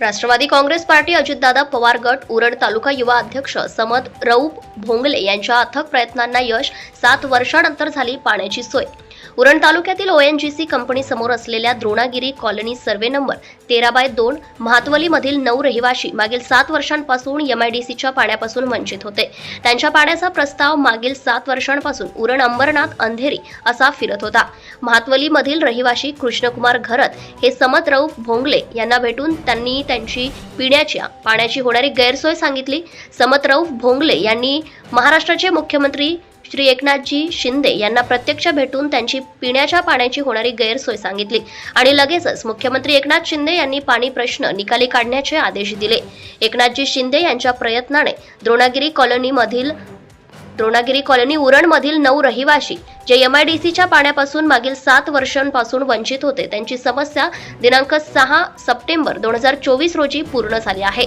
Rashtrawadi Congress party Ajitdada Pawar गट उरण तालुका युवा अध्यक्ष समद रऊप भोंगले यांच्या अथक प्रयत्नांना यश सात वर्षानंतर झाली पाण्याची सोय. उरण तालुक्यातील ओएनजीसी कंपनी समोर असलेल्या द्रोणागिरी कॉलनी सर्वे नंबर तेरा बाय दोन महातवलीमधील नऊ रहिवाशी मागील सात वर्षांपासून एमआयडीसीच्या पाण्यापासून वंचित होते. त्यांच्या पाण्याचा प्रस्ताव मागील सात वर्षांपासून उरण अंबरनाथ अंधेरी असा फिरत होता. महातवलीमधील रहिवाशी कृष्णकुमार घरत हे समत भोंगले यांना भेटून त्यांनी त्यांची पिण्याच्या पाण्याची होणारी गैरसोय सांगितली. समत भोंगले यांनी महाराष्ट्राचे मुख्यमंत्री श्री एकनाथजी शिंदे यांना प्रत्यक्ष भेटून त्यांची पिण्याच्या पाण्याची होणारी गैरसोय सांगितली. आणि लगेचच मुख्यमंत्री एकनाथ शिंदे यांनी पाणी प्रश्न निकाली काढण्याचे आदेश दिले. एकनाथजी शिंदे यांच्या प्रयत्नाने द्रोणागिरी कॉलनीमधील द्रोणागिरी कॉलनी उरणमधील नऊ रहिवाशी जे एमआयडीसीच्या पाण्यापासून मागील सात वर्षांपासून वंचित होते त्यांची समस्या दिनांक सहा सप्टेंबर दोन हजार चोवीस रोजी पूर्ण झाली आहे.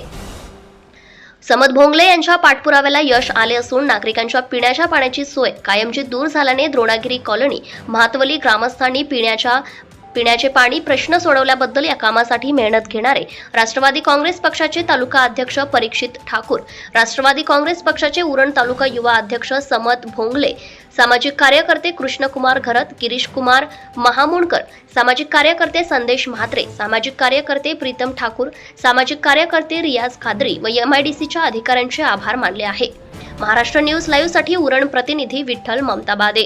समद भोंगले यांच्या पाठपुराव्याला यश आले असून नागरिकांच्या पिण्याच्या पाण्याची सोय कायमची दूर झाल्याने द्रोणागिरी कॉलनी महातवली ग्रामस्थांनी पिण्याच्या पिण्याचे पाणी प्रश्न सोडवल्याबद्दल या कामासाठी मेहनत घेणारे राष्ट्रवादी काँग्रेस पक्षाचे तालुका अध्यक्ष परीक्षित ठाकूर राष्ट्रवादी काँग्रेस पक्षाचे उरण तालुका युवा अध्यक्ष समत भोंगले सामाजिक कार्यकर्ते कृष्णकुमार घरत गिरीश कुमार महामुणकर सामाजिक कार्यकर्ते संदेश म्हात्रे सामाजिक कार्यकर्ते प्रीतम ठाकूर सामाजिक कार्यकर्ते रियाज खादरी व एमआयडीसीच्या अधिकाऱ्यांचे आभार मानले आहे. महाराष्ट्र न्यूज लाईव्हसाठी उरण प्रतिनिधी विठ्ठल ममताबादे